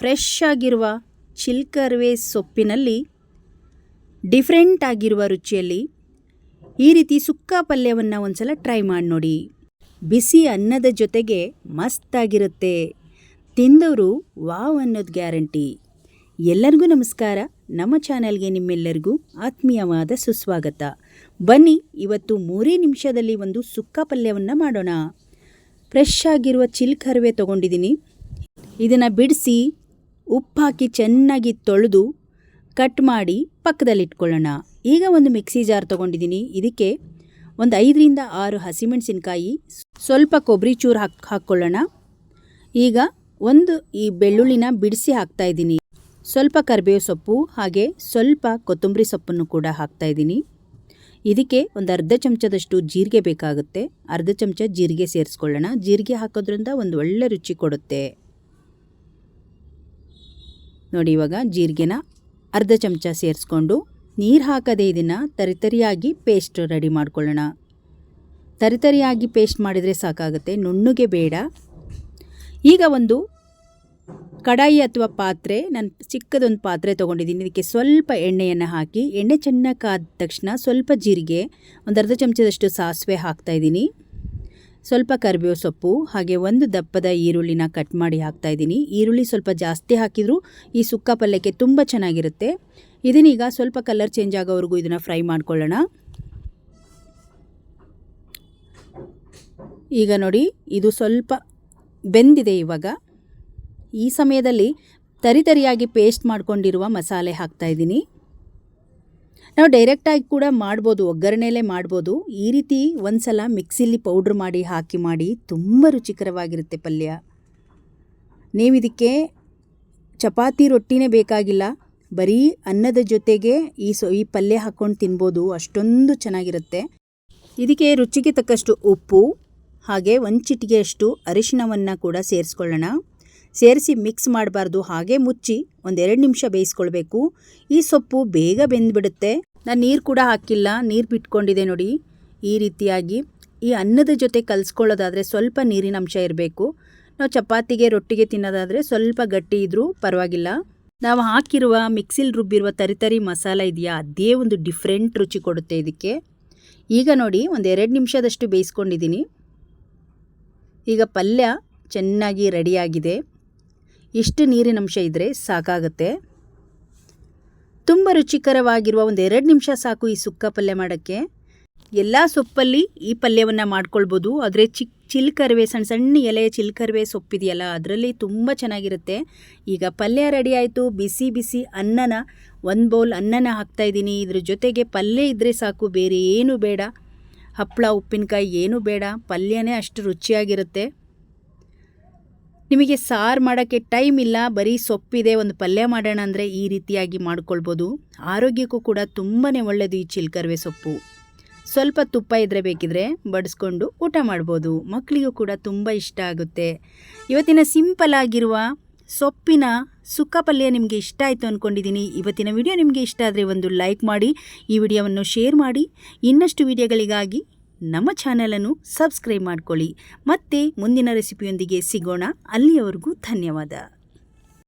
Fresh ಆಗಿರುವ ಚಿಲ್ಕರ್ವೆ ಸೊಪ್ಪಿನಲ್ಲಿ different ಆಗಿರುವ ರುಚಿಯಲ್ಲಿ ಈ ರೀತಿ ಸುಕ್ಕ ಪಲ್ಯವನ್ನು ಒಂದ್ಸಲ ಟ್ರೈ ಮಾಡಿ ನೋಡಿ. ಬಿಸಿ ಅನ್ನದ ಜೊತೆಗೆ ಮಸ್ತಾಗಿರುತ್ತೆ. ತಿಂದವರು ವಾವ್ ಅನ್ನೋದು ಗ್ಯಾರಂಟಿ. ಎಲ್ಲರಿಗೂ ನಮಸ್ಕಾರ. ನಮ್ಮ ಚಾನಲ್ಗೆ ನಿಮ್ಮೆಲ್ಲರಿಗೂ ಆತ್ಮೀಯವಾದ ಸುಸ್ವಾಗತ. ಬನ್ನಿ, ಇವತ್ತು ಮೂರೇ ನಿಮಿಷದಲ್ಲಿ ಒಂದು ಸುಕ್ಕ ಪಲ್ಯವನ್ನು ಮಾಡೋಣ. ಫ್ರೆಶ್ ಆಗಿರುವ ಚಿಲ್ಕರ್ವೆ ತೊಗೊಂಡಿದ್ದೀನಿ. ಇದನ್ನು ಬಿಡಿಸಿ ಉಪ್ಪು ಹಾಕಿ ಚೆನ್ನಾಗಿ ತೊಳೆದು ಕಟ್ ಮಾಡಿ ಪಕ್ಕದಲ್ಲಿಟ್ಕೊಳ್ಳೋಣ. ಈಗ ಒಂದು ಮಿಕ್ಸಿ ಜಾರ್ ತೊಗೊಂಡಿದ್ದೀನಿ. ಇದಕ್ಕೆ ಒಂದು ಐದರಿಂದ ಆರು ಹಸಿಮೆಣಸಿನ್ಕಾಯಿ, ಸ್ವಲ್ಪ ಕೊಬ್ಬರಿ ಚೂರು ಹಾಕಿ, ಹಾಕ್ಕೊಳ್ಳೋಣ. ಈಗ ಒಂದು ಈ ಬೆಳ್ಳುಳ್ಳಿನ ಬಿಡಿಸಿ ಹಾಕ್ತಾ ಇದ್ದೀನಿ. ಸ್ವಲ್ಪ ಕರಿಬೇವು ಸೊಪ್ಪು ಹಾಗೆ ಸ್ವಲ್ಪ ಕೊತ್ತಂಬರಿ ಸೊಪ್ಪನ್ನು ಕೂಡ ಹಾಕ್ತಾ ಇದ್ದೀನಿ. ಇದಕ್ಕೆ ಒಂದು ಅರ್ಧ ಚಮಚದಷ್ಟು ಜೀರಿಗೆ ಬೇಕಾಗುತ್ತೆ. ಅರ್ಧ ಚಮಚ ಜೀರಿಗೆ ಸೇರಿಸ್ಕೊಳ್ಳೋಣ. ಜೀರಿಗೆ ಹಾಕೋದ್ರಿಂದ ಒಂದು ಒಳ್ಳೆ ರುಚಿ ಕೊಡುತ್ತೆ. ನೋಡಿ ಇವಾಗ ಜೀರಿಗೆನ ಅರ್ಧ ಚಮಚ ಸೇರಿಸ್ಕೊಂಡು ನೀರು ಹಾಕದೆ ಇದನ್ನು ತರಿತರಿಯಾಗಿ ಪೇಸ್ಟ್ ರೆಡಿ ಮಾಡ್ಕೊಳ್ಳೋಣ. ತರಿತರಿಯಾಗಿ ಪೇಸ್ಟ್ ಮಾಡಿದರೆ ಸಾಕಾಗುತ್ತೆ, ನುಣ್ಣಗೆ ಬೇಡ. ಈಗ ಒಂದು ಕಡಾಯಿ ಅಥವಾ ಪಾತ್ರೆ, ನಾನು ಚಿಕ್ಕದೊಂದು ಪಾತ್ರೆ ತೊಗೊಂಡಿದ್ದೀನಿ. ಇದಕ್ಕೆ ಸ್ವಲ್ಪ ಎಣ್ಣೆಯನ್ನು ಹಾಕಿ, ಎಣ್ಣೆ ಚೆನ್ನಾಗಿ ಕಾದ ತಕ್ಷಣ ಸ್ವಲ್ಪ ಜೀರಿಗೆ, ಒಂದು ಅರ್ಧ ಚಮಚದಷ್ಟು ಸಾಸಿವೆ ಹಾಕ್ತಾಯಿದ್ದೀನಿ ಸ್ವಲ್ಪ ಕರಿಬೇವು ಸೊಪ್ಪು, ಹಾಗೆ ಒಂದು ದಪ್ಪದ ಈರುಳ್ಳಿನ ಕಟ್ ಮಾಡಿ ಹಾಕ್ತಾ ಇದ್ದೀನಿ. ಈರುಳ್ಳಿ ಸ್ವಲ್ಪ ಜಾಸ್ತಿ ಹಾಕಿದರೂ ಈ ಸುಕ್ಕ ಪಲ್ಯಕ್ಕೆ ತುಂಬ ಚೆನ್ನಾಗಿರುತ್ತೆ. ಇದನ್ನೀಗ ಸ್ವಲ್ಪ ಕಲರ್ ಚೇಂಜ್ ಆಗೋವರೆಗೂ ಇದನ್ನು ಫ್ರೈ ಮಾಡ್ಕೊಳ್ಳೋಣ. ಈಗ ನೋಡಿ, ಇದು ಸ್ವಲ್ಪ ಬೆಂದಿದೆ ಇವಾಗ. ಈ ಸಮಯದಲ್ಲಿ ತರಿತರಿಯಾಗಿ ಪೇಸ್ಟ್ ಮಾಡ್ಕೊಂಡಿರುವ ಮಸಾಲೆ ಹಾಕ್ತಾಯಿದ್ದೀನಿ ನಾವು ಡೈರೆಕ್ಟಾಗಿ ಕೂಡ ಮಾಡ್ಬೋದು ಒಗ್ಗರಣೆಲೇ ಮಾಡ್ಬೋದು. ಈ ರೀತಿ ಒಂದು ಸಲ ಮಿಕ್ಸಿಲಿ ಪೌಡ್ರ್ ಮಾಡಿ, ಹಾಕಿ ಮಾಡಿ ತುಂಬ ರುಚಿಕರವಾಗಿರುತ್ತೆ ಪಲ್ಯ. ನೀವು ಇದಕ್ಕೆ ಚಪಾತಿ ರೊಟ್ಟಿನೇ ಬೇಕಾಗಿಲ್ಲ, ಬರೀ ಅನ್ನದ ಜೊತೆಗೆ ಈ ಸೊ, ಈ ಪಲ್ಯ ಹಾಕ್ಕೊಂಡು ತಿನ್ಬೋದು. ಅಷ್ಟೊಂದು ಚೆನ್ನಾಗಿರುತ್ತೆ. ಇದಕ್ಕೆ ರುಚಿಗೆ ತಕ್ಕಷ್ಟು ಉಪ್ಪು, ಹಾಗೆ ಒಂದು ಚಿಟಿಗೆಯಷ್ಟು ಅರಿಶಿಣವನ್ನು ಕೂಡ ಸೇರಿಸ್ಕೊಳ್ಳೋಣ. ಸೇರಿಸಿ ಮಿಕ್ಸ್ ಮಾಡಬಾರ್ದು, ಹಾಗೆ ಮುಚ್ಚಿ ಒಂದೆರಡು ನಿಮಿಷ ಬೇಯಿಸ್ಕೊಳ್ಬೇಕು. ಈ ಸೊಪ್ಪು ಬೇಗ ಬೆಂದುಬಿಡುತ್ತೆ. ನಾನು ನೀರು ಕೂಡ ಹಾಕಿಲ್ಲ, ನೀರು ಬಿಟ್ಕೊಂಡಿದೆ ನೋಡಿ. ಈ ರೀತಿಯಾಗಿ ಈ ಅನ್ನದ ಜೊತೆ ಕಲಿಸ್ಕೊಳ್ಳೋದಾದರೆ ಸ್ವಲ್ಪ ನೀರಿನ ಅಂಶ ಇರಬೇಕು. ನಾವು ಚಪಾತಿಗೆ, ರೊಟ್ಟಿಗೆ ತಿನ್ನೋದಾದರೆ ಸ್ವಲ್ಪ ಗಟ್ಟಿ ಇದ್ದರೂ ಪರವಾಗಿಲ್ಲ. ನಾವು ಹಾಕಿರುವ ಮಿಕ್ಸಿಲ್ ರುಬ್ಬಿರುವ ತರಿತರಿ ಮಸಾಲ ಇದೆಯಾ? ಅದೇ ಒಂದು ಡಿಫ್ರೆಂಟ್ ರುಚಿ ಕೊಡುತ್ತೆ ಇದಕ್ಕೆ. ಈಗ ನೋಡಿ ಒಂದು ಎರಡು ನಿಮಿಷದಷ್ಟು ಬೇಯಿಸ್ಕೊಂಡಿದ್ದೀನಿ. ಈಗ ಪಲ್ಯ ಚೆನ್ನಾಗಿ ರೆಡಿಯಾಗಿದೆ ಇಷ್ಟು ನೀರಿನಂಶ ಇದ್ದರೆ ಸಾಕಾಗುತ್ತೆ. ತುಂಬ ರುಚಿಕರವಾಗಿರುವ ಒಂದು ಎರಡು ನಿಮಿಷ ಸಾಕು ಈ ಸುಕ್ಕ ಪಲ್ಯ ಮಾಡೋಕ್ಕೆ. ಎಲ್ಲ ಸೊಪ್ಪಲ್ಲಿ ಈ ಪಲ್ಯವನ್ನು ಮಾಡ್ಕೊಳ್ಬೋದು. ಆದರೆ ಚಿಕ್ಕ ಚಿಲ್ಕರ್ವೆ ಸಣ್ಣ ಸಣ್ಣ ಎಲೆಯ ಚಿಲ್ಕರ್ವೆ ಸೊಪ್ಪಿದೆಯಲ್ಲ, ಅದರಲ್ಲಿ ತುಂಬ ಚೆನ್ನಾಗಿರುತ್ತೆ. ಈಗ ಪಲ್ಯ ರೆಡಿ ಆಯಿತು. ಬಿಸಿ ಬಿಸಿ ಅನ್ನನ, ಒಂದು ಬೌಲ್ ಅನ್ನನ ಹಾಕ್ತಾಯಿದ್ದೀನಿ ಇದ್ರ ಜೊತೆಗೆ ಪಲ್ಯ ಇದ್ದರೆ ಸಾಕು, ಬೇರೆ ಏನೂ ಬೇಡ. ಹಪ್ಪಳ ಉಪ್ಪಿನಕಾಯಿ ಏನೂ ಬೇಡ. ಪಲ್ಯನೇ ಅಷ್ಟು ರುಚಿಯಾಗಿರುತ್ತೆ. ನಿಮಗೆ ಸಾರು ಮಾಡೋಕ್ಕೆ ಟೈಮ್ ಇಲ್ಲ, ಬರೀ ಸೊಪ್ಪಿದೆ ಒಂದು ಪಲ್ಯ ಮಾಡೋಣ ಅಂದರೆ ಈ ರೀತಿಯಾಗಿ ಮಾಡ್ಕೊಳ್ಬೋದು. ಆರೋಗ್ಯಕ್ಕೂ ಕೂಡ ತುಂಬಾ ಒಳ್ಳೆಯದು ಈ ಚಿಲ್ಕರ್ವೆ ಸೊಪ್ಪು. ಸ್ವಲ್ಪ ತುಪ್ಪ ಇದ್ದರೆ ಬೇಕಿದ್ರೆ ಬಡಿಸ್ಕೊಂಡು ಊಟ ಮಾಡ್ಬೋದು. ಮಕ್ಕಳಿಗೂ ಕೂಡ ತುಂಬ ಇಷ್ಟ ಆಗುತ್ತೆ. ಇವತ್ತಿನ ಸಿಂಪಲ್ ಆಗಿರುವ ಸೊಪ್ಪಿನ ಸುಕ್ಕ ಪಲ್ಯ ನಿಮಗೆ ಇಷ್ಟ ಆಯಿತು ಅಂದ್ಕೊಂಡಿದ್ದೀನಿ ಇವತ್ತಿನ ವಿಡಿಯೋ ನಿಮಗೆ ಇಷ್ಟ ಆದರೆ ಒಂದು ಲೈಕ್ ಮಾಡಿ, ಈ ವಿಡಿಯೋವನ್ನು ಶೇರ್ ಮಾಡಿ. ಇನ್ನಷ್ಟು ವಿಡಿಯೋಗಳಿಗಾಗಿ ನಮ್ಮ ಚಾನಲನ್ನು ಸಬ್ಸ್ಕ್ರೈಬ್ ಮಾಡ್ಕೊಳ್ಳಿ. ಮತ್ತೆ ಮುಂದಿನ ರೆಸಿಪಿಯೊಂದಿಗೆ ಸಿಗೋಣ. ಅಲ್ಲಿಯವರೆಗೂ ಧನ್ಯವಾದ.